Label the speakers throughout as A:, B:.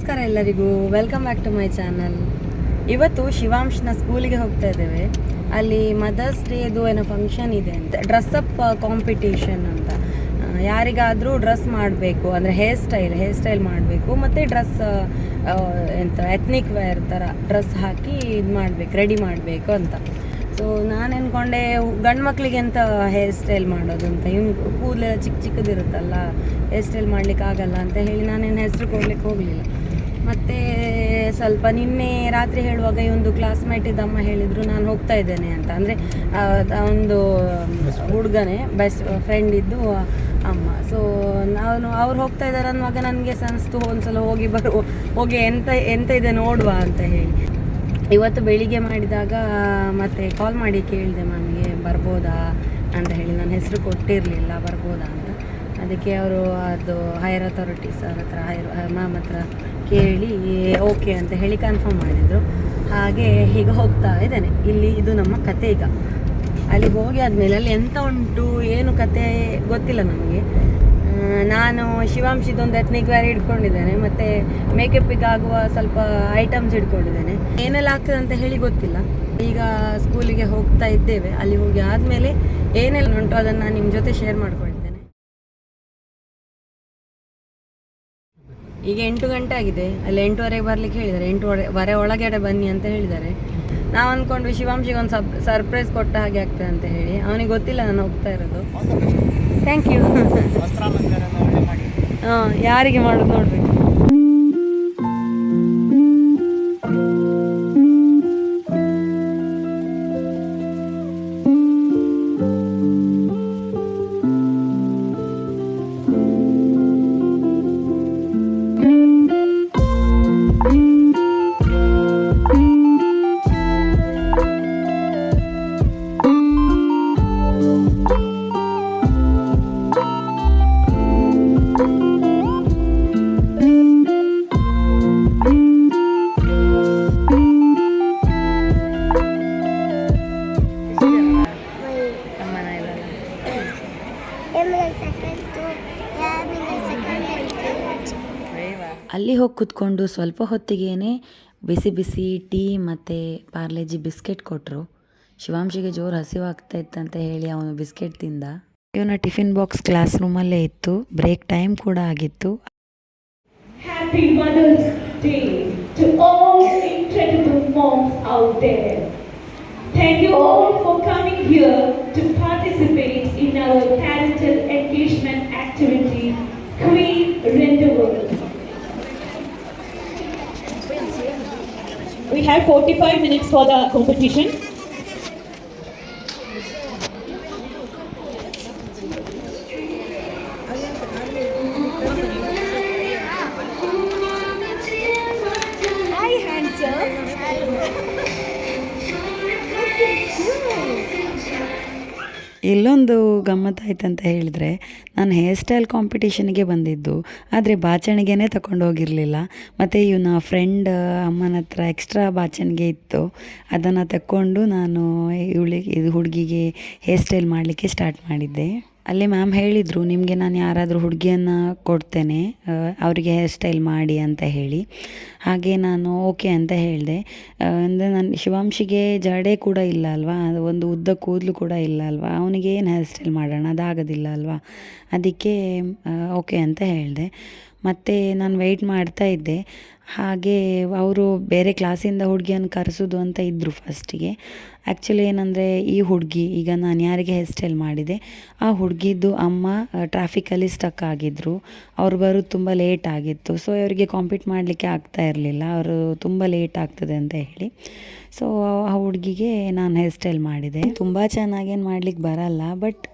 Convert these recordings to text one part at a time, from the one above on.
A: ನಮಸ್ಕಾರ ಎಲ್ಲರಿಗೂ. Welcome back to my channel ಇವತ್ತು ಶಿವಾಂಶ್ನ ಸ್ಕೂಲಿಗೆ ಹೋಗ್ತಾ ಇದ್ದೇವೆ. ಅಲ್ಲಿ ಮದರ್ಸ್ ಡೇದು ಏನೋ ಫಂಕ್ಷನ್ ಇದೆ ಅಂತ. ಡ್ರೆಸ್ ಅಪ್ ಕಾಂಪಿಟೇಷನ್ ಅಂತ. ಯಾರಿಗಾದರೂ ಡ್ರೆಸ್ ಮಾಡಬೇಕು, ಅಂದರೆ ಹೇರ್ ಸ್ಟೈಲ್ ಹೇರ್ ಸ್ಟೈಲ್ ಮಾಡಬೇಕು, ಮತ್ತು ಡ್ರೆಸ್ ಎಂತ ಎತ್ನಿಕ್ ವೇರ್ ಥರ ಡ್ರೆಸ್ ಹಾಕಿ ಇದು ಮಾಡಬೇಕು ರೆಡಿ ಮಾಡಬೇಕು ಅಂತ. ಸೊ ನಾನು ಅಂದ್ಕೊಂಡೆ ಗಂಡು ಮಕ್ಕಳಿಗೆ ಎಂತ ಹೇರ್ ಸ್ಟೈಲ್ ಮಾಡೋದು ಅಂತ? ಇವ್ನು ಕೂದಲೆಲ್ಲ ಚಿಕ್ಕ ಚಿಕ್ಕದಿರುತ್ತಲ್ಲ ಹೇರ್ ಸ್ಟೈಲ್ ಮಾಡ್ಲಿಕ್ಕೆ ಆಗಲ್ಲ ಅಂತ ಹೇಳಿ ನಾನೇನು ಹೆಸರು ಕೊಡ್ಲಿಕ್ಕೆ ಹೋಗಲಿಲ್ಲ. ಮತ್ತು ಸ್ವಲ್ಪ ನಿನ್ನೆ ರಾತ್ರಿ ಹೇಳುವಾಗ ಈ ಒಂದು ಕ್ಲಾಸ್ಮೇಟ್ ಇದ್ದಮ್ಮ ಹೇಳಿದರು, ನಾನು ಹೋಗ್ತಾ ಇದ್ದೇನೆ ಅಂತ. ಅಂದರೆ ಒಂದು ಹುಡುಗನೇ ಬೆಸ್ಟ್ ಫ್ರೆಂಡ್ ಇದ್ದು ಅಮ್ಮ. ಸೊ ನಾನು, ಅವ್ರು ಹೋಗ್ತಾ ಇದ್ದಾರೆ ಅನ್ನುವಾಗ ನನಗೆ ಸನ್ಸ್ತು, ಒಂದ್ಸಲ ಹೋಗಿ ಬರು, ಹೋಗಿ ಎಂತ ಎಂತ ಇದೆ ನೋಡುವ ಅಂತ ಹೇಳಿ. ಇವತ್ತು ಬೆಳಿಗ್ಗೆ ಮಾಡಿದಾಗ, ಮತ್ತೆ ಕಾಲ್ ಮಾಡಿ ಕೇಳಿದೆ, ಮಮ್ಮಿಗೆ ಬರ್ಬೋದಾ? ಅಂತ ಹೇಳಿ. ನನ್ನ ಹೆಸರು ಕೊಟ್ಟಿರಲಿಲ್ಲ, ಬರ್ಬೋದಾ ಅಂತ. ಅದಕ್ಕೆ ಅವರು, ಅದು ಹೈರ್ ಅಥಾರಿಟೀಸ್ ಅವ್ರ ಹತ್ರ ಹೈರ್ ಮ್ಯಾಮ್ ಹತ್ರ ಕೇಳಿ ಓಕೆ ಅಂತ ಹೇಳಿ ಕನ್ಫರ್ಮ್ ಮಾಡಿದರು. ಹಾಗೆ ಈಗ ಹೋಗ್ತಾ ಇದ್ದೇನೆ. ಇಲ್ಲಿ ಇದು ನಮ್ಮ ಕತೆ ಈಗ. ಅಲ್ಲಿ ಹೋಗಿ ಆದಮೇಲೆ ಅಲ್ಲಿ ಎಂತ ಉಂಟು, ಏನು ಕತೆ ಗೊತ್ತಿಲ್ಲ ನಮಗೆ. ನಾನು ಶಿವಾಂಶಿದೊಂದು ಎತ್ನಿಕ್ ವೇರ್ ಇಟ್ಕೊಂಡಿದ್ದೇನೆ, ಮತ್ತು ಮೇಕಪ್ಪಿಗೆ ಆಗುವ ಸ್ವಲ್ಪ ಐಟಮ್ಸ್ ಹಿಡ್ಕೊಂಡಿದ್ದೇನೆ ಏನೆಲ್ಲ ಆಗ್ತದೆ ಅಂತ ಹೇಳಿ ಗೊತ್ತಿಲ್ಲ. ಈಗ ಸ್ಕೂಲಿಗೆ ಹೋಗ್ತಾ ಇದ್ದೇವೆ. ಅಲ್ಲಿ ಹೋಗಿ ಆದಮೇಲೆ ಏನೆಲ್ಲ ಉಂಟು ಅದನ್ನು ನಿಮ್ಮ ಜೊತೆ ಶೇರ್ ಮಾಡ್ಕೊಳ್ತೇನೆ ಈಗ ಎಂಟು ಗಂಟೆ ಆಗಿದೆ. ಅಲ್ಲಿ ಎಂಟುವರೆಗೆ ಬರ್ಲಿಕ್ಕೆ ಹೇಳಿದ್ದಾರೆ. ಎಂಟುವರೆ ಒಳಗಡೆ ಬನ್ನಿ ಅಂತ ಹೇಳಿದ್ದಾರೆ. ನಾವು ಅಂದ್ಕೊಂಡ್ವಿ ಶಿವಾಂಶಿಗೆ ಒಂದು ಸಬ್ ಸರ್ಪ್ರೈಸ್ ಕೊಟ್ಟ ಹಾಗೆ ಆಗ್ತದೆ ಅಂತ ಹೇಳಿ. ಅವನಿಗೆ ಗೊತ್ತಿಲ್ಲ ನಾನು ಹೋಗ್ತಾ ಇರೋದು. ಥ್ಯಾಂಕ್ ಯು ಹಾಂ ಯಾರಿಗೆ ಮಾಡೋದು ನೋಡ್ಬೇಕು. ಅಲ್ಲಿ ಹೋಗಿ ಕುತ್ಕೊಂಡು ಸ್ವಲ್ಪ ಹೊತ್ತಿಗೇನೆ ಬಿಸಿ ಬಿಸಿ ಟೀ ಮತ್ತು ಪಾರ್ಲೆಜಿ ಬಿಸ್ಕೆಟ್ ಕೊಟ್ಟರು ಶಿವಾಂಶಿಗೆ ಜೋರು ಹಸಿವಾಗ್ತಾ ಇತ್ತಂತ ಹೇಳಿ ಅವನು ಬಿಸ್ಕೆಟ್ ತಿಂದ. ಇವನ ಟಿಫಿನ್ ಬಾಕ್ಸ್ ಕ್ಲಾಸ್ ರೂಮಲ್ಲೇ ಇತ್ತು. ಬ್ರೇಕ್ ಟೈಮ್ ಕೂಡ ಆಗಿತ್ತು.
B: Moms out there. Thank you all for coming here to participate in our parental engagement activity, Queen Renewal. We have 45 minutes for the competition.
A: ಇಲ್ಲೊಂದು ಗಮ್ಮತ್ತಾಯ್ತು ಅಂತ ಹೇಳಿದರೆ, ನಾನು ಹೇರ್ ಸ್ಟೈಲ್ ಕಾಂಪಿಟೇಷನ್ಗೆ ಬಂದಿದ್ದು, ಆದರೆ ಬಾಚಣಿಗೆನೇ ತಗೊಂಡು ಹೋಗಿರಲಿಲ್ಲ. ಮತ್ತು ಇವನ ಫ್ರೆಂಡ್ ಅಮ್ಮನ ಹತ್ರ ಎಕ್ಸ್ಟ್ರಾ ಬಾಚಣಿಗೆ ಇತ್ತು. ಅದನ್ನು ತಕ್ಕೊಂಡು ನಾನು ಇವಳಿಗೆ ಇದು ಹುಡುಗಿಗೆ ಹೇರ್ ಸ್ಟೈಲ್ ಮಾಡಲಿಕ್ಕೆ ಸ್ಟಾರ್ಟ್ ಮಾಡಿದ್ದೆ. ಅಲ್ಲಿ ಮ್ಯಾಮ್ ಹೇಳಿದರು, ನಿಮಗೆ ನಾನು ಯಾರಾದರೂ ಹುಡುಗಿಯನ್ನು ಕೊಡ್ತೇನೆ ಅವರಿಗೆ ಹೇರ್ ಸ್ಟೈಲ್ ಮಾಡಿ ಅಂತ ಹೇಳಿ. ಹಾಗೆ ನಾನು ಓಕೆ ಅಂತ ಹೇಳಿದೆ. ಅಂದರೆ ನಾನು ಶಿವಾಂಶಿಗೆ ಜಡೆ ಕೂಡ ಇಲ್ಲ ಅಲ್ವಾ? ಒಂದು ಉದ್ದ ಕೂದಲು ಕೂಡ ಇಲ್ಲ ಅಲ್ವಾ? ಅವನಿಗೆ ಏನು ಹೇರ್ ಸ್ಟೈಲ್ ಮಾಡೋಣ? ಅದಾಗೋದಿಲ್ಲ ಅಲ್ವಾ? ಅದಕ್ಕೆ ಓಕೆ ಅಂತ ಹೇಳಿದೆ. ಮತ್ತು ನಾನು ವೆಯ್ಟ್ ಮಾಡ್ತಾ ಇದ್ದೆ. ಹಾಗೆ ಅವರು ಬೇರೆ ಕ್ಲಾಸಿಂದ ಹುಡುಗಿಯನ್ನು ಕರೆಸೋದು ಅಂತ ಇದ್ದರು ಫಸ್ಟಿಗೆ ಆ್ಯಕ್ಚುಲಿ ಏನಂದರೆ ಈ ಹುಡುಗಿ, ಈಗ ನಾನು ಯಾರಿಗೆ ಹೇರ್ ಸ್ಟೈಲ್ ಮಾಡಿದೆ, ಆ ಹುಡುಗಿದ್ದು ಅಮ್ಮ ಟ್ರಾಫಿಕಲ್ಲಿ ಸ್ಟಕ್ ಆಗಿದ್ದರು ಅವ್ರು ಬರೋದು ತುಂಬ ಲೇಟ್ ಆಗಿತ್ತು. ಸೊ ಅವರಿಗೆ ಕಾಂಪೀಟ್ ಮಾಡಲಿಕ್ಕೆ ಆಗ್ತಾ ಇರಲಿಲ್ಲ. ಅವರು ತುಂಬ ಲೇಟ್ ಆಗ್ತದೆ ಅಂತ ಹೇಳಿ. ಸೊ ಆ ಹುಡುಗಿಗೆ ನಾನು ಹೇರ್ ಸ್ಟೈಲ್ ಮಾಡಿದೆ. ತುಂಬ ಚೆನ್ನಾಗೇನು ಮಾಡಲಿಕ್ಕೆ ಬರಲ್ಲ ಬಟ್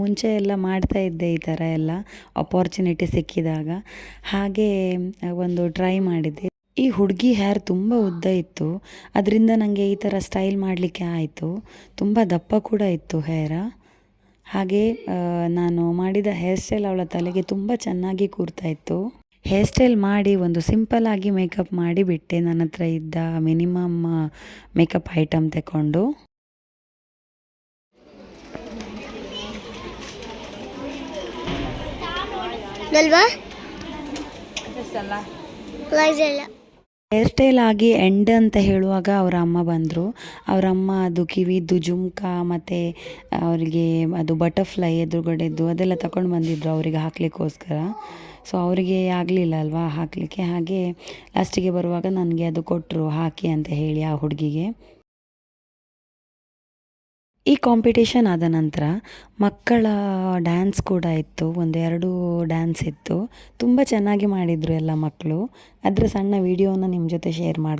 A: ಮುಂಚೆ ಎಲ್ಲ ಮಾಡ್ತಾ ಇದ್ದೆ ಈ ಥರ ಎಲ್ಲ ಅಪಾರ್ಚುನಿಟಿ ಸಿಕ್ಕಿದಾಗ. ಹಾಗೆ ಒಂದು ಟ್ರೈ ಮಾಡಿದ್ದೆ. ಈ ಹುಡುಗಿ ಹೇರ್ ತುಂಬ ಉದ್ದ ಇತ್ತು. ಅದರಿಂದ ನನಗೆ ಈ ಥರ ಸ್ಟೈಲ್ ಮಾಡಲಿಕ್ಕೆ ಆಯಿತು. ತುಂಬ ದಪ್ಪ ಕೂಡ ಇತ್ತು ಹೇರ ಹಾಗೆ ನಾನು ಮಾಡಿದ ಹೇರ್ ಸ್ಟೈಲ್ ಅವಳ ತಲೆಗೆ ತುಂಬ ಚೆನ್ನಾಗಿ ಕೂರ್ತಾ ಇತ್ತು. ಹೇರ್ ಸ್ಟೈಲ್ ಮಾಡಿ ಒಂದು ಸಿಂಪಲ್ ಆಗಿ ಮೇಕಪ್ ಮಾಡಿ ಬಿಟ್ಟೆ. ನನ್ನ ಹತ್ರ ಇದ್ದ ಮಿನಿಮಮ್ ಮೇಕಪ್ ಐಟಮ್ ತಗೊಂಡು
C: ಅಲ್ವಾ
D: ಹೇರ್ ಸ್ಟೈಲ್ ಆಗಿ ಎಂಡ್ ಅಂತ ಹೇಳುವಾಗ ಅವರ ಅಮ್ಮ ಬಂದರು. ಅವರ ಅಮ್ಮ ಅದು ಕಿವಿದ್ದು ಜುಮ್ಕ, ಮತ್ತು ಅವರಿಗೆ ಅದು ಬಟರ್ಫ್ಲೈ ಎದುರುಗಡೆದ್ದು ಅದೆಲ್ಲ ತಗೊಂಡು ಬಂದಿದ್ದರು ಅವರಿಗೆ ಹಾಕಲಿಕ್ಕೋಸ್ಕರ. ಸೊ ಅವರಿಗೆ ಆಗಲಿಲ್ಲ ಅಲ್ವಾ ಹಾಕಲಿಕ್ಕೆ? ಹಾಗೆ ಲಾಸ್ಟಿಗೆ ಬರುವಾಗ ನನಗೆ ಅದು ಕೊಟ್ಟರು ಹಾಕಿ ಅಂತ ಹೇಳಿ ಆ ಹುಡುಗಿಗೆ. ಈ ಕಾಂಪಿಟೇಷನ್ ಆದ ನಂತರ ಮಕ್ಕಳ ಡ್ಯಾನ್ಸ್ ಕೂಡ ಇತ್ತು, ಒಂದೆರಡು ಡ್ಯಾನ್ಸ್ ಇತ್ತು. ತುಂಬ ಚೆನ್ನಾಗಿ ಮಾಡಿದರು ಎಲ್ಲ ಮಕ್ಕಳು. ಅದರ ಸಣ್ಣ ವೀಡಿಯೋನ ನಿಮ್ಮ ಜೊತೆ ಶೇರ್ ಮಾಡಿ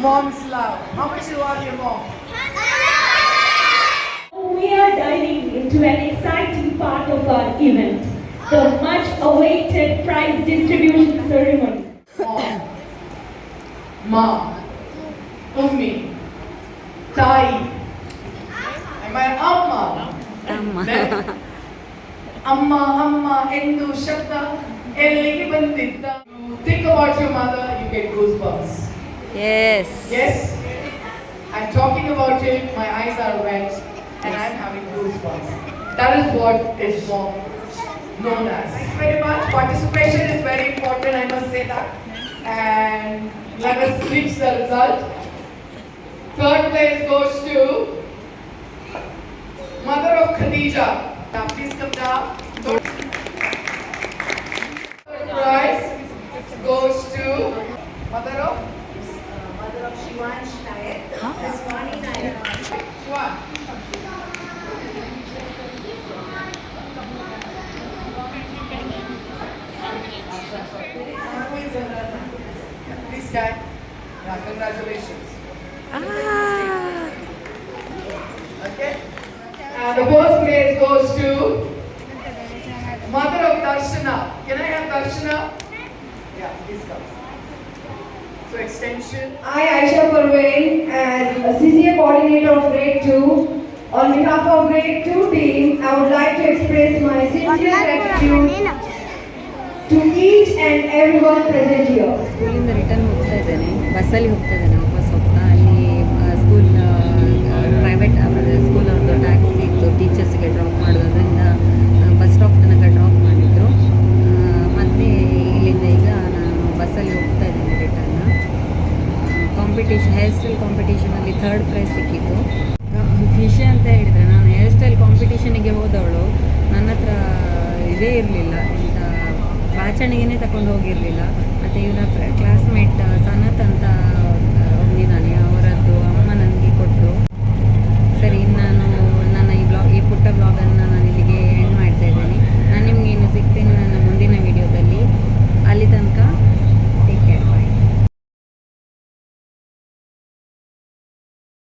E: Mom's love. How much you love your mom?
B: We are diving into an exciting part of our event, the much awaited prize distribution ceremony.
E: Mom. Mom. Ummi. Tai. And my amma. Then, ಅಮ್ಮ ಅಮ್ಮ ಎಂದು ಶಬ್ದ ಎಲ್ಲಿಗೆ ಬಂದಿದ್ದ You think about your mother, you get goosebumps.
D: Yes
E: Yes? I'm talking about it, my eyes are wet, and I'm having goosebumps. That is what is mom known as. Thank you very much. Participation is very important, I must say that. And let us reach the result. Third place goes to mother of Khadija. Now please come down. Third prize goes to mother of Please stand. Yeah, congratulations. Ah. Okay. And the first place goes to mother of Darshana. Can I have Darshana? Yeah, please come. So extension.
B: I, Aisha Parveen, as a CCA coordinator of grade 2, on behalf of grade 2 team, I would like to express my sincere gratitude to each and everyone present here.
A: ಸ್ಕೂಲಿಂದ return ಹೋಗ್ತಾ ಇದ್ದೇನೆ ಬಸ್ಸಲ್ಲಿ ಹೋಗ್ತಾ ಇದ್ದೇನೆ ವಾಪಸ್ ಹೋಗ್ತಾ ಅಲ್ಲಿ school private school ಅವ್ರದ್ದು ಟ್ಯಾಕ್ಸಿ ಇತ್ತು ಟೀಚರ್ಸ್ಗೆ ಡ್ರಾಪ್ ಮಾಡೋದ್ರಿಂದ ಥರ್ಡ್ ಪ್ರೈಸ್ ಸಿಕ್ಕಿತ್ತು. ವಿಷಯ ಅಂತ ಹೇಳಿದರೆ ನಾನು ಹೇರ್ ಸ್ಟೈಲ್ ಕಾಂಪಿಟೇಷನಿಗೆ ಹೋದವಳು. ನನ್ನ ಹತ್ರ ಇದೇ ಇರಲಿಲ್ಲ. ಇಂಥ ಬಾಚಣಿಗೆನೇ ತಗೊಂಡು ಹೋಗಿರಲಿಲ್ಲ. ಮತ್ತು ಇವರ